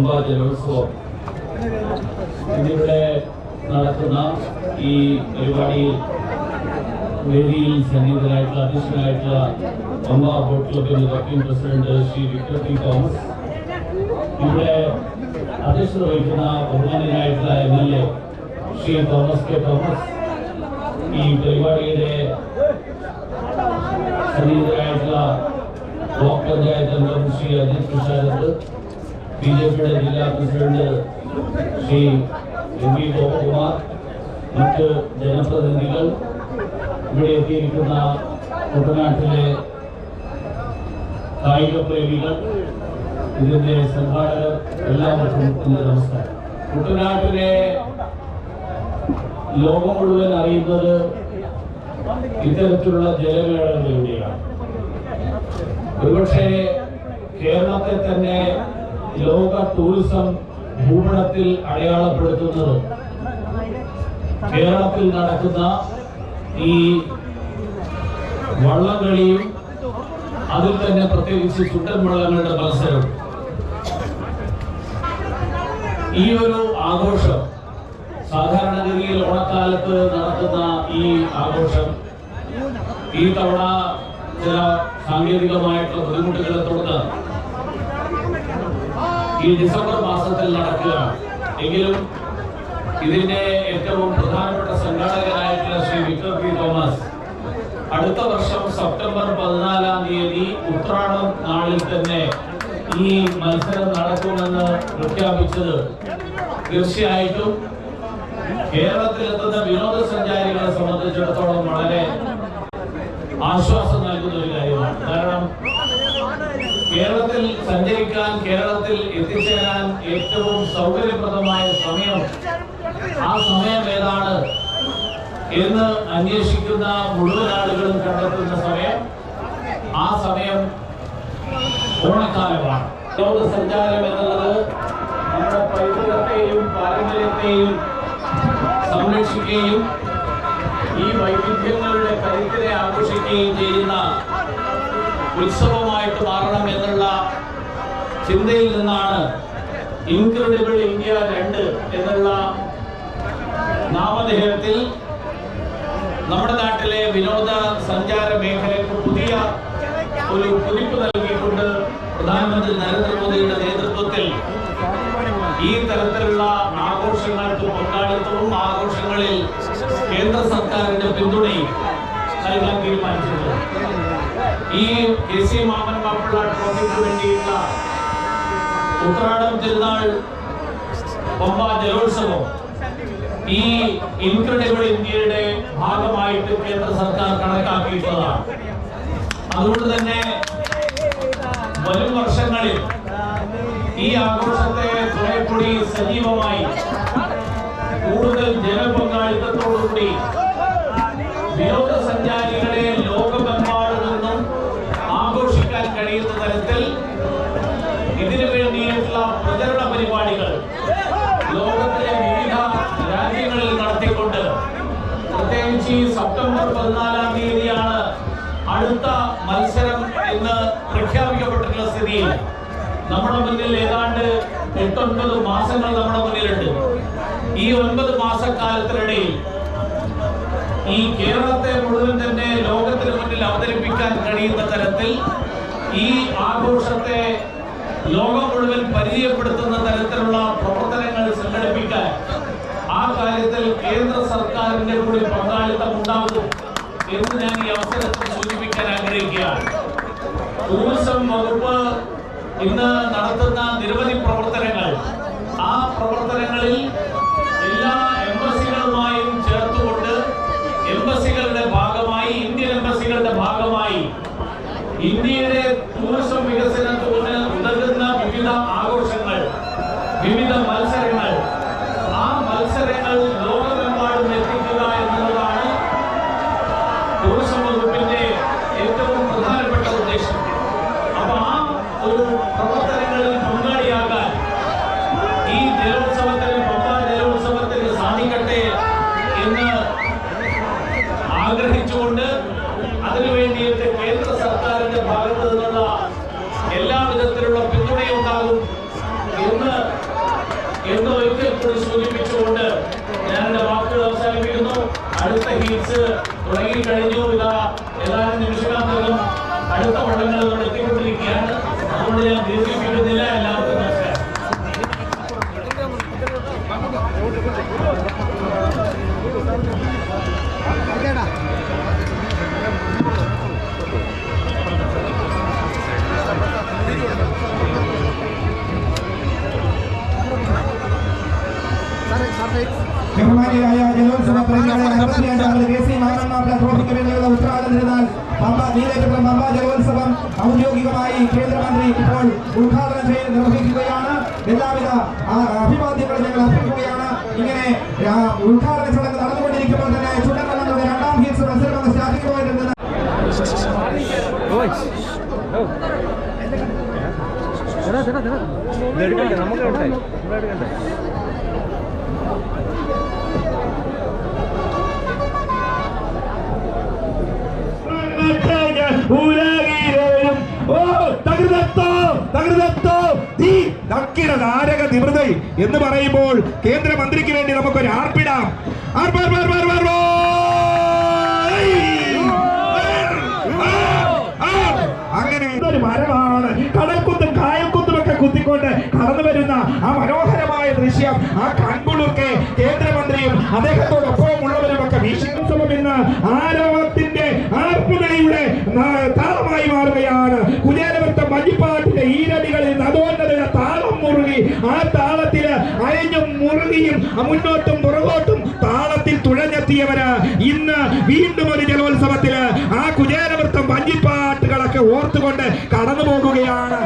തിരുനാൾ പമ്പ ജലോത്സവം ഇതിവിടെ നടക്കുന്ന ഈ പരിപാടിയിൽ വേദിയിൽ സന്നിഹിതരായിട്ടുള്ള അധ്യക്ഷനായിട്ടുള്ള പമ്പ ബോട്ട് ക്ലബിന്റെ working president Shri Victor P Thomas. ഇവിടെ അധ്യക്ഷത വഹിക്കുന്ന ബഹുമാനായിട്ടുള്ള M L A Shri Thomas K Thomas. ഈ പരിപാടിയുടെ സന്നിഹിതരായിട്ടുള്ള ബ്ലോക്ക് പഞ്ചായത്ത് അംഗം ശ്രീ അജിത് തുഷാരത്ത് ബി ജെ പിയുടെ ജില്ലാ president Shri M V Gopakumar മറ്റ് ജനപ്രതിനിധികൾ ഇവിടെ എത്തിയിരിക്കുന്ന കുട്ടനാട്ടിലെ കായിക പ്രേമികൾ ഇതിന്റെ സംഘാടകർ എല്ലാവർക്കും നമസ്കാരം. കുട്ടനാട്ടിലെ ലോകം മുഴുവൻ അറിയുന്നത് ഇത്തരത്തിലുള്ള ജലമേളകളിലൂടെയാണ് ഒരുപക്ഷെ കേരളത്തെ തന്നെ ലോക ടൂറിസം ഭൂപടത്തിൽ അടയാളപ്പെടുത്തുന്നത്. കേരളത്തിൽ നടക്കുന്ന ഈ വള്ളംകളിയും അതിൽ തന്നെ പ്രത്യേകിച്ച് ചുട്ടൻ വള്ളങ്ങളുടെ മത്സരം. ഈ ഒരു ആഘോഷം സാധാരണഗതിയിൽ ഓണക്കാലത്ത് നടത്തുന്ന ഈ ആഘോഷം ഈ തവണ ചില സാങ്കേതികമായിട്ടുള്ള ബുദ്ധിമുട്ടുകളെ തുടർന്ന് ഈ ഡിസംബർ മാസത്തിൽ നടക്കുകയാണ്. എങ്കിലും ഇതിന്റെ ഏറ്റവും പ്രധാനപ്പെട്ട സംഘാടകനായിട്ടുള്ള ശ്രീ വിക്ടർ പി തോമസ് അടുത്ത വർഷം സെപ്റ്റംബർ പതിനാലാം തീയതി ഉത്രാടം നാളിൽ തന്നെ ഈ മത്സരം നടക്കുമെന്ന് പ്രഖ്യാപിച്ചത് തീർച്ചയായിട്ടും കേരളത്തിലെത്തുന്ന വിനോദസഞ്ചാരികളെ സംബന്ധിച്ചിടത്തോളം വളരെ ആശ്വാസം നൽകുന്ന ഒരു കാര്യമാണ്. കാരണം കേരളത്തിൽ സഞ്ചരിക്കാൻ കേരളത്തിൽ എത്തിച്ചേരാൻ ഏറ്റവും സൗകര്യപ്രദമായ സമയം ആ സമയം ഏതാണ്? എന്ന് അന്വേഷിക്കുന്ന മുഴുവൻ ആളുകളും കണ്ടെത്തുന്ന സമയം ആ സമയം ഓണക്കാലമാണ്. വിനോദസഞ്ചാരം എന്നുള്ളത് നമ്മുടെ പൈതൃകത്തെയും പാരമ്പര്യത്തെയും സംരക്ഷിക്കുകയും ഈ വൈവിധ്യങ്ങളുടെ കരുത്തിനെ ആഘോഷിക്കുകയും ചെയ്യുന്ന ഉത്സവമായിട്ട് മാറണം എന്നുള്ള ചിന്തയിൽ നിന്നാണ് ഇൻക്രെഡിബിൾ ഇന്ത്യ രണ്ട് എന്നുള്ള നാമധേയത്തിൽ നമ്മുടെ നാട്ടിലെ വിനോദ സഞ്ചാര മേഖലയ്ക്ക് പുതിയ ഒരു കുതിപ്പ് നൽകിക്കൊണ്ട് പ്രധാനമന്ത്രി നരേന്ദ്രമോദിയുടെ നേതൃത്വത്തിൽ. ഈ തരത്തിലുള്ള ആഘോഷങ്ങൾക്ക് പങ്കാളിത്തവും ആഘോഷങ്ങളിൽ കേന്ദ്ര സർക്കാരിന്റെ പിന്തുണയും നൽകാൻ തീരുമാനിച്ചത് ഈ കെ സി മാമൻ മാപ്പിള ട്രോഫിക്ക് വേണ്ടിയുള്ള ഉത്രാടം തിരുനാൾ പമ്പ ജലോത്സവം ഈ ഇൻക്രെഡിബിൾ ഇന്ത്യയുടെ ഭാഗമായിട്ട് കേന്ദ്ര സർക്കാർ കണക്കാക്കിയിട്ടുള്ളതാണ്. അതുകൊണ്ട് തന്നെ വരും വർഷങ്ങളിൽ ഈ ആഘോഷത്തെ കുറെ കൂടി സജീവമായി കൂടുതൽ ജനപങ്കാളിത്തത്തോടുകൂടി നമ്മുടെ മുന്നിൽ ഏതാണ്ട് എട്ടൊൻപത് മാസങ്ങൾ നമ്മുടെ മുന്നിലുണ്ട്. ഈ ഒൻപത് മാസക്കാലത്തിനിടയിൽ ഈ കേരളത്തെ മുഴുവൻ തന്നെ ലോകത്തിന് മുന്നിൽ അവതരിപ്പിക്കാൻ കഴിയുന്ന തരത്തിൽ ഈ ആഘോഷത്തെ ലോകം മുഴുവൻ പരിചയപ്പെടുത്തുന്ന തരത്തിലുള്ള പ്രവർത്തനങ്ങൾ സംഘടിപ്പിക്കാൻ ആ കാര്യത്തിൽ കേന്ദ്ര സർക്കാരിന്റെ കൂടി പങ്കാളിത്തം ഉണ്ടാകും എന്ന് ഞാൻ ഈ അവസരത്തിൽ സൂചിപ്പിക്കാൻ ആഗ്രഹിക്കുകയാണ്. ടൂറിസം വകുപ്പ് ഇന്ന് നടത്തുന്ന നിരവധി പ്രവർത്തനങ്ങൾ. ആ പ്രവർത്തനങ്ങളിൽ എല്ലാ എംബസികളുമായും ചേർത്തുകൊണ്ട് എംബസികളുടെ ഭാഗമായി ഇന്ത്യൻ എംബസികളുടെ ഭാഗമായി ഇന്ത്യയുടെ ടൂറിസം വികസനത്തിന് ഉതകുന്ന വിവിധ ആഘോഷങ്ങൾ വിവിധ മത്സരങ്ങൾ. ആ മത്സരങ്ങൾ ലോകമെമ്പാടും എത്തിക്കുക എന്നുള്ളതാണ് ടൂറിസം വകുപ്പിന്റെ ഏറ്റവും പ്രധാനപ്പെട്ട ഉദ്ദേശം. അപ്പൊ ആ ഒരു ഈ എന്ന് കേന്ദ്ര സർക്കാരിന്റെ പിന്തുണയുണ്ടാകും കൂടി സൂചിപ്പിച്ചുകൊണ്ട് വാക്കുകൾ അവസാനിപ്പിക്കുന്നു. അടുത്ത ഹീറ്റ്സ് തുടങ്ങി കഴിഞ്ഞു ഇതാ ഏതാനും നിമിഷങ്ങൾക്കകം അടുത്ത എത്തിക്കൊണ്ടിരിക്കുകയാണ് അതുകൊണ്ട് ഞാൻ ദീർഘിപ്പിക്കുന്നില്ല എല്ലാവർക്കും നമസ്കാരം ബഹുമാനിയായ ജലോത്സവ പ്രതിനിധികളെ അറുപത്തിരണ്ടാമത് ദേശീയ മാമന്മാരുടെ ട്രോഫിക്ക് വേണ്ടിയുള്ള ഉദ്ഘാടനം തിരുനാൾ പമ്പ നീലചക്രം പമ്പ ജലോത്സവം ഔദ്യോഗികമായി കേന്ദ്രമന്ത്രി ഇപ്പോൾ ഉദ്ഘാടനം ചെയ്ത് നിർവഹിക്കുകയാണ്. എല്ലാവിധ അഭിവാദ്യങ്ങളും ഞങ്ങൾ അർപ്പിക്കുകയാണ്. ഇങ്ങനെ ഉദ്ഘാടന ചടങ്ങ് നടന്നുകൊണ്ടിരിക്കുമ്പോൾ തന്നെ ചുണ്ടക്കണ്ണങ്ങളുടെ രണ്ടാം ഹീറ്റ്സ് മത്സരം സ്റ്റാർട്ടിംഗ് പോയിന്റിൽ നാരക നിവൃതി എന്ന് പറയുമ്പോൾ കേന്ദ്രമന്ത്രിക്ക് വേണ്ടി നമുക്കൊരു ആർപ്പിടാം. അങ്ങനെ ഇതൊരു മരമാണ്. കടൽക്കുത്തും കായൽക്കുത്തും ഒക്കെ കുത്തിക്കൊണ്ട് കടന്നു വരുന്ന ആ മനോഹരമായ ദൃശ്യം ആ കൺകുളിർക്കെ കേന്ദ്രമന്ത്രിയും അദ്ദേഹത്തോടൊപ്പം ഉള്ളവരും ഒക്കെ വീക്ഷിക്കുമ്പോൾ ഇന്ന് ആരവത്തിന്റെ ആർപ്പുകളിയുടെ അയഞ്ഞും മുറുകിയും മുന്നോട്ടും പുറകോട്ടും താളത്തിൽ തുഴഞ്ഞെത്തിയവര് ഇന്ന് വീണ്ടും ഒരു ജലോത്സവത്തിൽ ആ കുചേരവൃത്തം വഞ്ചിപ്പാട്ടുകളൊക്കെ ഓർത്തുകൊണ്ട് കടന്നു പോകുകയാണ്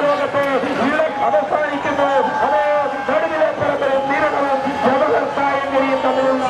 ലോകത്ത് ഇവിടെ അവസാനിക്കുന്നു അത് നടുവിലെ പരമ്പര തീരണവും ജവഹർ തായങ്കരിയും തമ്മിലുള്ള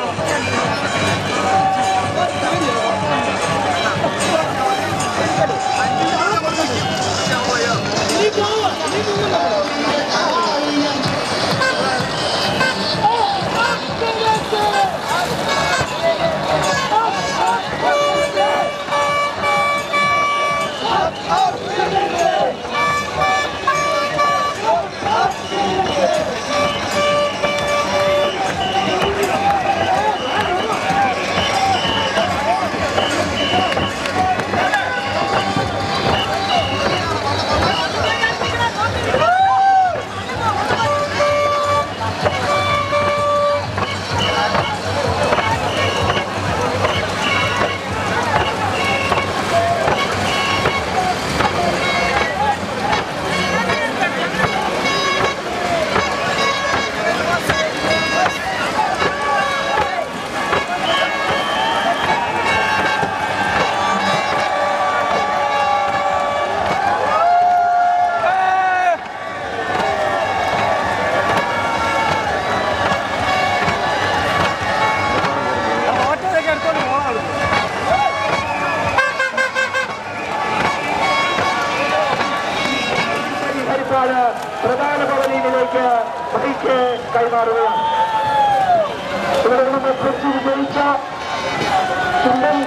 ചുണ്ടൻ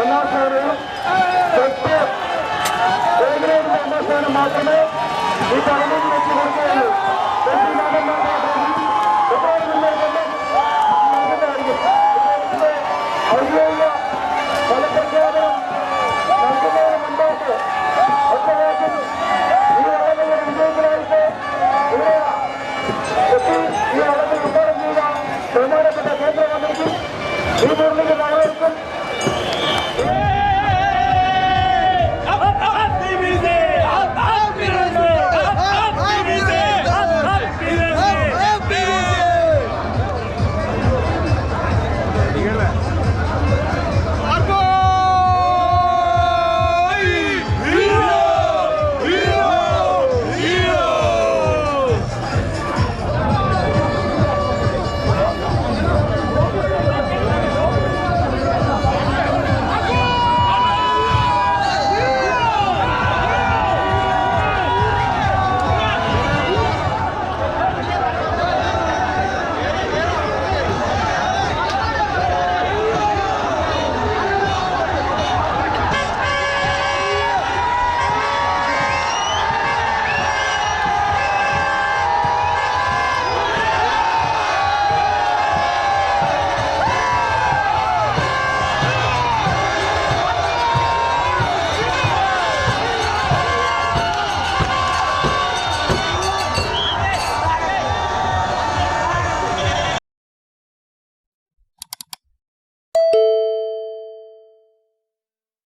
ഒന്നാം സ്ഥാനവും എട്ട് ഏകദേശം ഒന്നാം സ്ഥാനം മാത്രമേ ഈ പവലിയിൽ വെച്ച് കൊടുക്കുകയുള്ളൂ ഔദ്യോഗിക ഫലപ്രഖ്യാപനം നൽകുന്നതിന് മുമ്പായിട്ട് ഒറ്റവാക്കിൽ ഈ അളവിൽ വിജയികളായിട്ട് ഇവിടെ എത്തി ഈ അളവിൽ ഉദ്ഘാടനം ചെയ്ത ബഹുമാനപ്പെട്ട